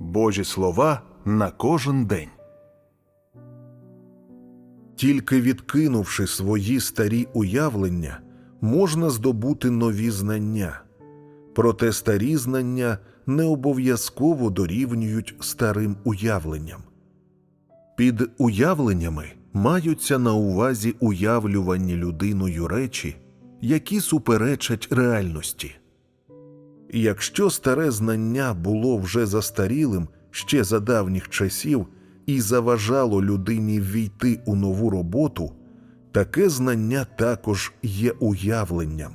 Божі слова на кожен день. Тільки відкинувши свої старі уявлення, можна здобути нові знання. Проте старі знання не обов'язково дорівнюють старим уявленням. Під уявленнями маються на увазі уявлювані людиною речі, які суперечать реальності. Якщо старе знання було вже застарілим ще за давніх часів і заважало людині ввійти у нову роботу, таке знання також є уявленням.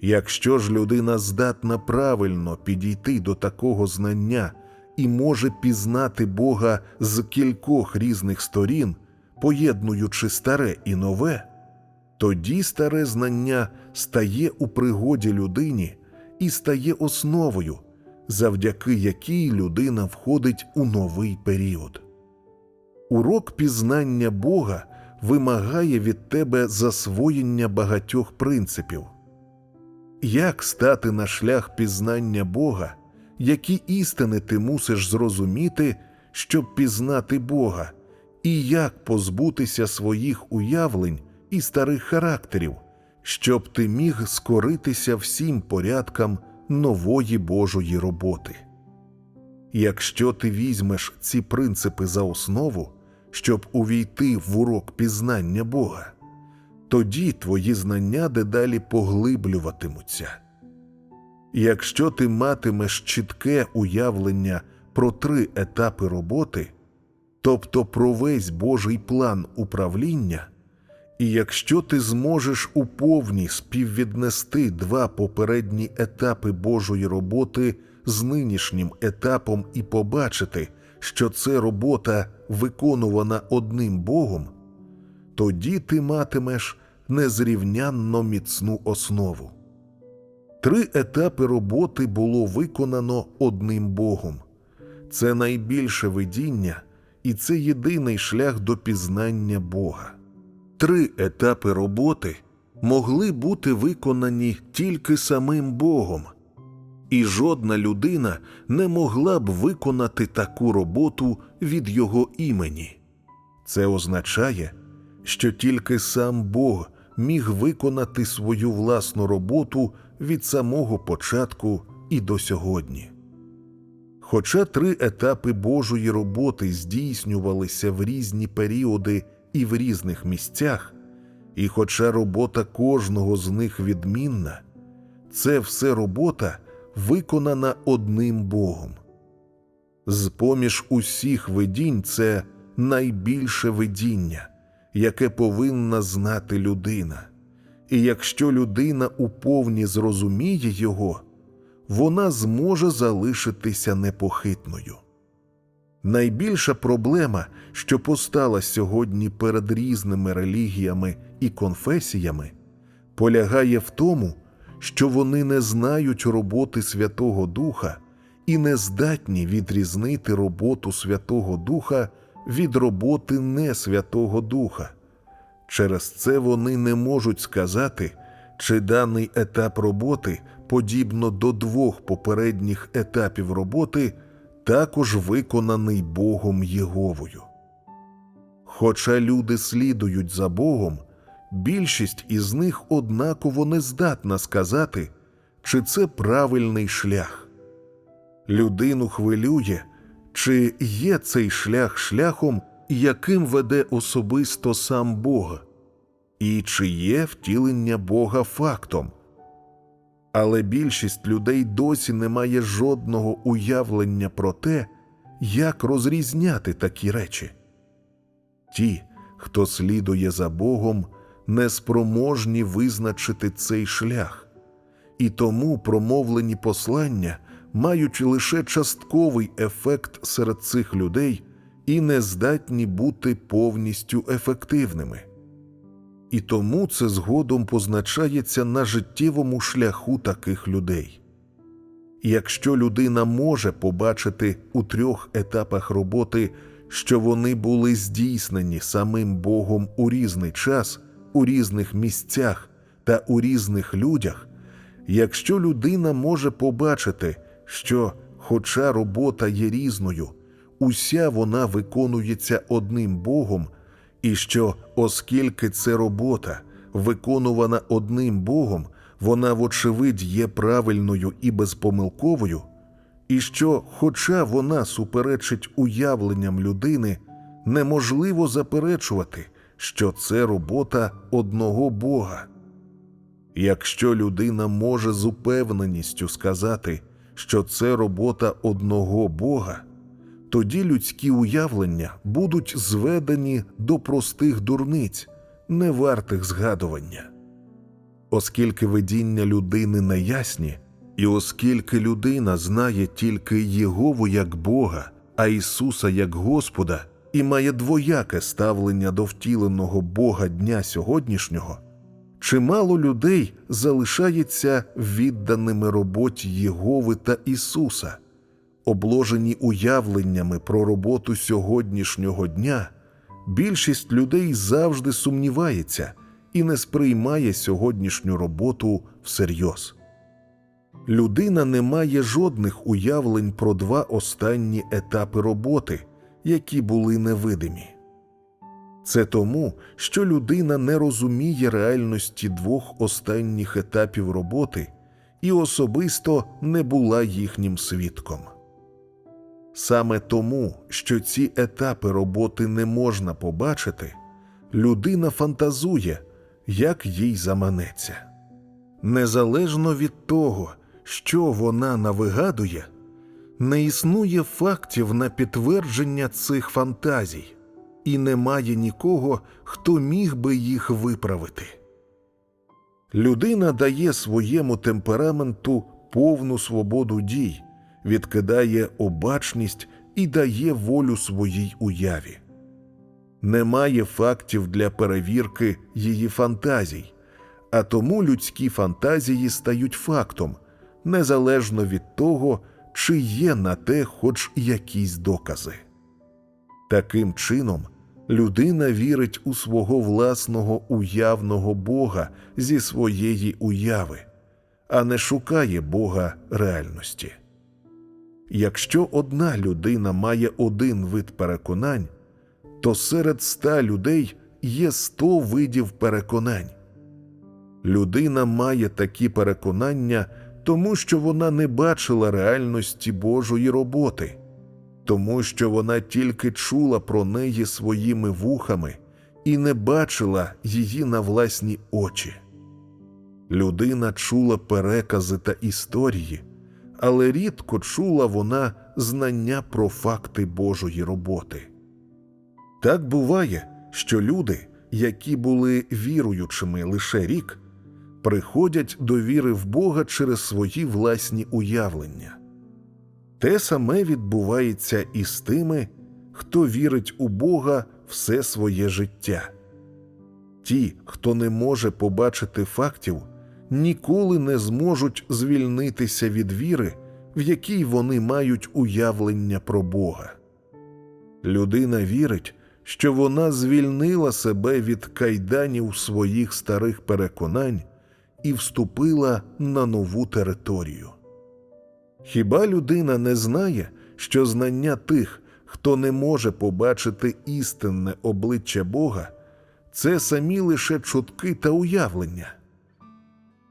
Якщо ж людина здатна правильно підійти до такого знання і може пізнати Бога з кількох різних сторін, поєднуючи старе і нове, тоді старе знання стає у пригоді людині і стає основою, завдяки якій людина входить у новий період. Урок пізнання Бога вимагає від тебе засвоєння багатьох принципів. Як стати на шлях пізнання Бога, які істини ти мусиш зрозуміти, щоб пізнати Бога, і як позбутися своїх уявлень і старих характерів, щоб ти міг скоритися всім порядкам нової Божої роботи. Якщо ти візьмеш ці принципи за основу, щоб увійти в урок пізнання Бога, тоді твої знання дедалі поглиблюватимуться. Якщо ти матимеш чітке уявлення про три етапи роботи, тобто про весь Божий план управління, і якщо ти зможеш у повні співвіднести два попередні етапи Божої роботи з нинішнім етапом і побачити, що це робота виконувана одним Богом, тоді ти матимеш незрівнянно міцну основу. Три етапи роботи було виконано одним Богом. Це найбільше видіння, і це єдиний шлях до пізнання Бога. Три етапи роботи могли бути виконані тільки самим Богом, і жодна людина не могла б виконати таку роботу від Його імені. Це означає, що тільки сам Бог міг виконати свою власну роботу від самого початку і до сьогодні. Хоча три етапи Божої роботи здійснювалися в різні періоди і в різних місцях, і хоча робота кожного з них відмінна, це все робота виконана одним Богом. З поміж усіх видінь це найбільше видіння, яке повинна знати людина, і якщо людина уповні зрозуміє його, вона зможе залишитися непохитною. Найбільша проблема, що постала сьогодні перед різними релігіями і конфесіями, полягає в тому, що вони не знають роботи Святого Духа і не здатні відрізнити роботу Святого Духа від роботи не Святого Духа. Через це вони не можуть сказати, чи даний етап роботи, подібно до двох попередніх етапів роботи, також виконаний Богом Єговою. Хоча люди слідують за Богом, більшість із них однаково не здатна сказати, чи це правильний шлях. Людину хвилює, чи є цей шлях шляхом, яким веде особисто сам Бог, і чи є втілення Бога фактом. Але більшість людей досі не має жодного уявлення про те, як розрізняти такі речі. Ті, хто слідує за Богом, неспроможні визначити цей шлях, і тому промовлені послання мають лише частковий ефект серед цих людей і не здатні бути повністю ефективними. І тому це згодом позначається на життєвому шляху таких людей. Якщо людина може побачити у трьох етапах роботи, що вони були здійснені самим Богом у різний час, у різних місцях та у різних людях, якщо людина може побачити, що хоча робота є різною, уся вона виконується одним Богом, і що, оскільки це робота, виконувана одним Богом, вона, вочевидь, є правильною і безпомилковою, і що, хоча вона суперечить уявленням людини, неможливо заперечувати, що це робота одного Бога. Якщо людина може з упевненістю сказати, що це робота одного Бога, тоді людські уявлення будуть зведені до простих дурниць, не вартих згадування. Оскільки видіння людини неясні, і оскільки людина знає тільки Єгову як Бога, а Ісуса як Господа, і має двояке ставлення до втіленого Бога дня сьогоднішнього, чимало людей залишається відданими роботі Єгови та Ісуса, обложені уявленнями про роботу сьогоднішнього дня. Більшість людей завжди сумнівається і не сприймає сьогоднішню роботу всерйоз. Людина не має жодних уявлень про два останні етапи роботи, які були невидимі. Це тому, що людина не розуміє реальності двох останніх етапів роботи і особисто не була їхнім свідком. Саме тому, що ці етапи роботи не можна побачити, людина фантазує, як їй заманеться. Незалежно від того, що вона навигадує, не існує фактів на підтвердження цих фантазій, і немає нікого, хто міг би їх виправити. Людина дає своєму темпераменту повну свободу дій, відкидає обачність і дає волю своїй уяві. Немає фактів для перевірки її фантазій, а тому людські фантазії стають фактом, незалежно від того, чи є на те хоч якісь докази. Таким чином, людина вірить у свого власного уявного Бога зі своєї уяви, а не шукає Бога реальності. Якщо одна людина має один вид переконань, то серед ста людей є сто видів переконань. Людина має такі переконання, тому що вона не бачила реальності Божої роботи, тому що вона тільки чула про неї своїми вухами і не бачила її на власні очі. Людина чула перекази та історії, але рідко чула вона знання про факти Божої роботи. Так буває, що люди, які були віруючими лише рік, приходять до віри в Бога через свої власні уявлення. Те саме відбувається і з тими, хто вірить у Бога все своє життя. Ті, хто не може побачити фактів, ніколи не зможуть звільнитися від віри, в якій вони мають уявлення про Бога. Людина вірить, що вона звільнила себе від кайданів своїх старих переконань і вступила на нову територію. Хіба людина не знає, що знання тих, хто не може побачити істинне обличчя Бога, це самі лише чутки та уявлення?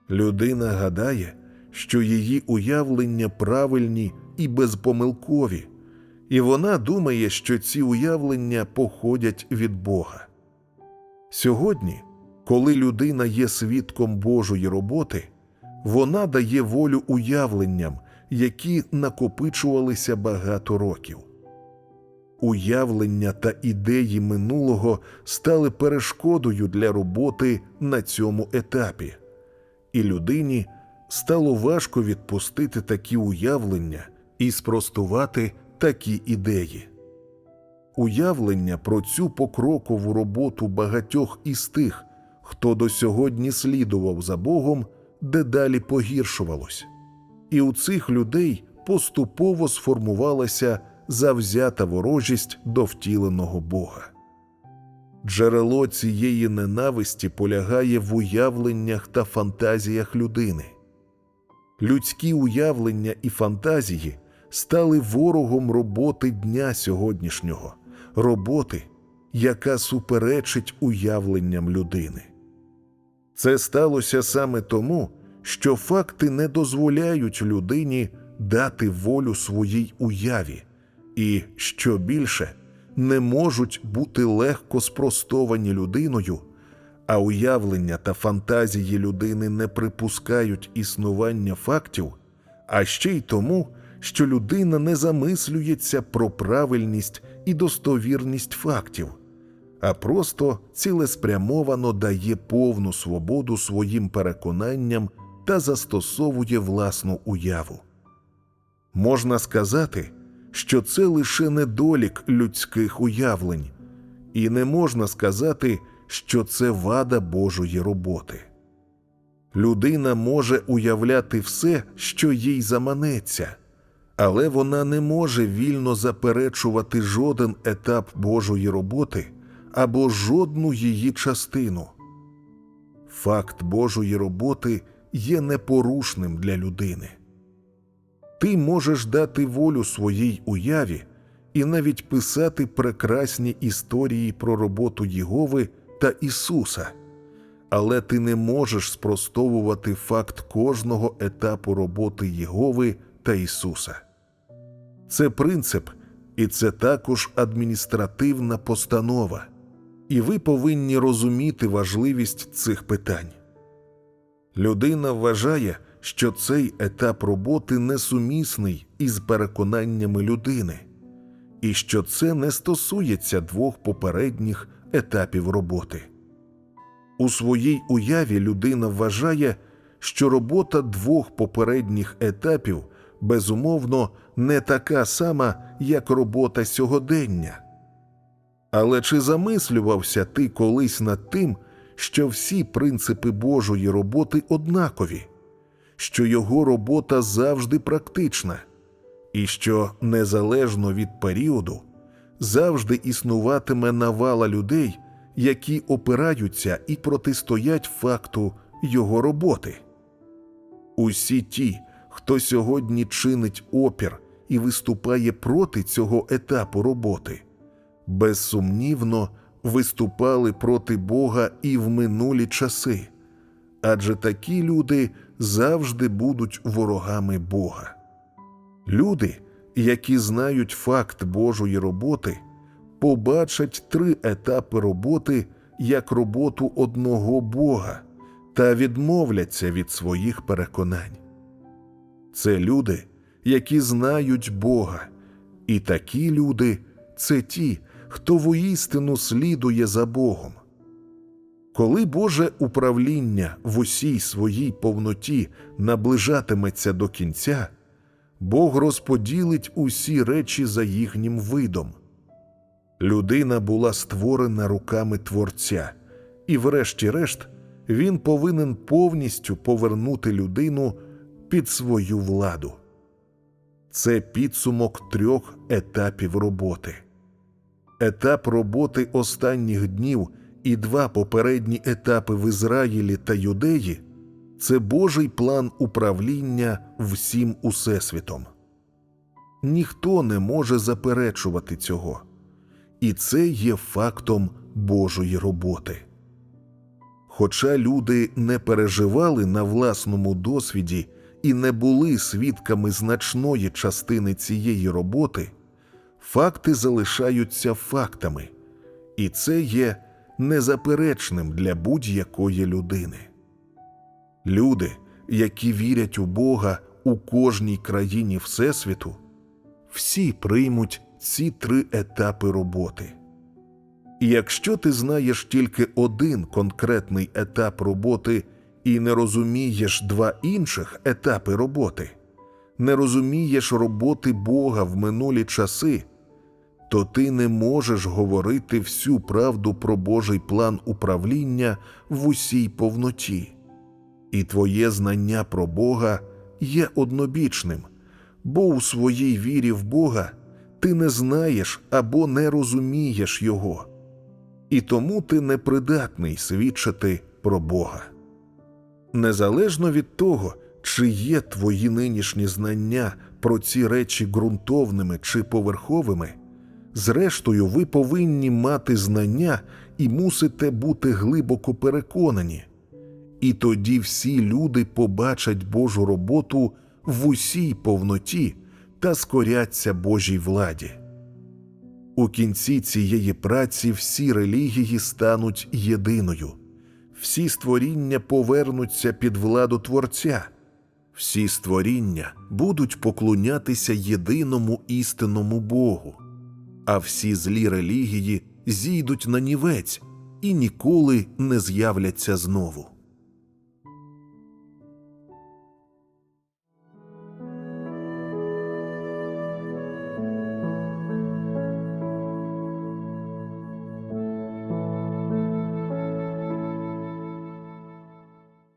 Людина гадає, що її уявлення правильні і безпомилкові, і вона думає, що ці уявлення походять від Бога. Сьогодні, коли людина є свідком Божої роботи, вона дає волю уявленням, які накопичувалися багато років. Уявлення та ідеї минулого стали перешкодою для роботи на цьому етапі, і людині стало важко відпустити такі уявлення і спростувати такі ідеї. Уявлення про цю покрокову роботу багатьох із тих, хто до сьогодні слідував за Богом, дедалі погіршувалось, і у цих людей поступово сформувалася завзята ворожість до втіленого Бога. Джерело цієї ненависті полягає в уявленнях та фантазіях людини. Людські уявлення і фантазії стали ворогом роботи дня сьогоднішнього, роботи, яка суперечить уявленням людини. Це сталося саме тому, що факти не дозволяють людині дати волю своїй уяві, і, що більше, не можуть бути легко спростовані людиною, а уявлення та фантазії людини не припускають існування фактів, а ще й тому, що людина не замислюється про правильність і достовірність фактів а просто цілеспрямовано дає повну свободу своїм переконанням та застосовує власну уяву. Можна сказати, що це лише недолік людських уявлень, і не можна сказати, що це вада Божої роботи. Людина може уявляти все, що їй заманеться, але вона не може вільно заперечувати жоден етап Божої роботи або жодну її частину. Факт Божої роботи є непорушним для людини. Ти можеш дати волю своїй уяві і навіть писати прекрасні історії про роботу Єгови та Ісуса, але ти не можеш спростовувати факт кожного етапу роботи Єгови та Ісуса. Це принцип, і це також адміністративна постанова і ви повинні розуміти важливість цих питань. Людина вважає, що цей етап роботи несумісний із переконаннями людини, і що це не стосується двох попередніх етапів роботи. У своїй уяві людина вважає, що робота двох попередніх етапів безумовно не така сама, як робота сьогодення. Але чи замислювався ти колись над тим, що всі принципи Божої роботи однакові, що його робота завжди практична, і що незалежно від періоду завжди існуватиме навала людей, які опираються і протистоять факту його роботи? Усі ті, хто сьогодні чинить опір і виступає проти цього етапу роботи безсумнівно виступали проти Бога і в минулі часи, адже такі люди завжди будуть ворогами Бога. Люди, які знають факт Божої роботи, побачать три етапи роботи як роботу одного Бога та відмовляться від своїх переконань. Це люди, які знають Бога, і такі люди це ті, хто воістину слідує за Богом. Коли Боже управління в усій своїй повноті наближатиметься до кінця, Бог розподілить усі речі за їхнім видом. Людина була створена руками Творця, і, врешті-решт, він повинен повністю повернути людину під свою владу. Це підсумок трьох етапів роботи етап роботи останніх днів і два попередні етапи в Ізраїлі та Юдеї це Божий план управління всім Усесвітом. Ніхто не може заперечувати цього, і це є фактом Божої роботи. Хоча люди не переживали на власному досвіді і не були свідками значної частини цієї роботи, факти залишаються фактами, і це є незаперечним для будь-якої людини. Люди, які вірять у Бога у кожній країні Всесвіту, всі приймуть ці три етапи роботи. І якщо ти знаєш тільки один конкретний етап роботи і не розумієш два інших етапи роботи, не розумієш роботи Бога в минулі часи, то ти не можеш говорити всю правду про Божий план управління в усій повноті, і твоє знання про Бога є однобічним, бо у своїй вірі в Бога ти не знаєш або не розумієш Його, і тому ти непридатний свідчити про Бога. Незалежно від того, чи є твої нинішні знання про ці речі ґрунтовними чи поверховими, зрештою, ви повинні мати знання і мусите бути глибоко переконані. І тоді всі люди побачать Божу роботу в усій повноті та скоряться Божій владі. У кінці цієї праці всі релігії стануть єдиною, всі створіння повернуться під владу Творця, всі створіння будуть поклонятися єдиному істинному Богу, а всі злі релігії зійдуть на нівець і ніколи не з'являться знову.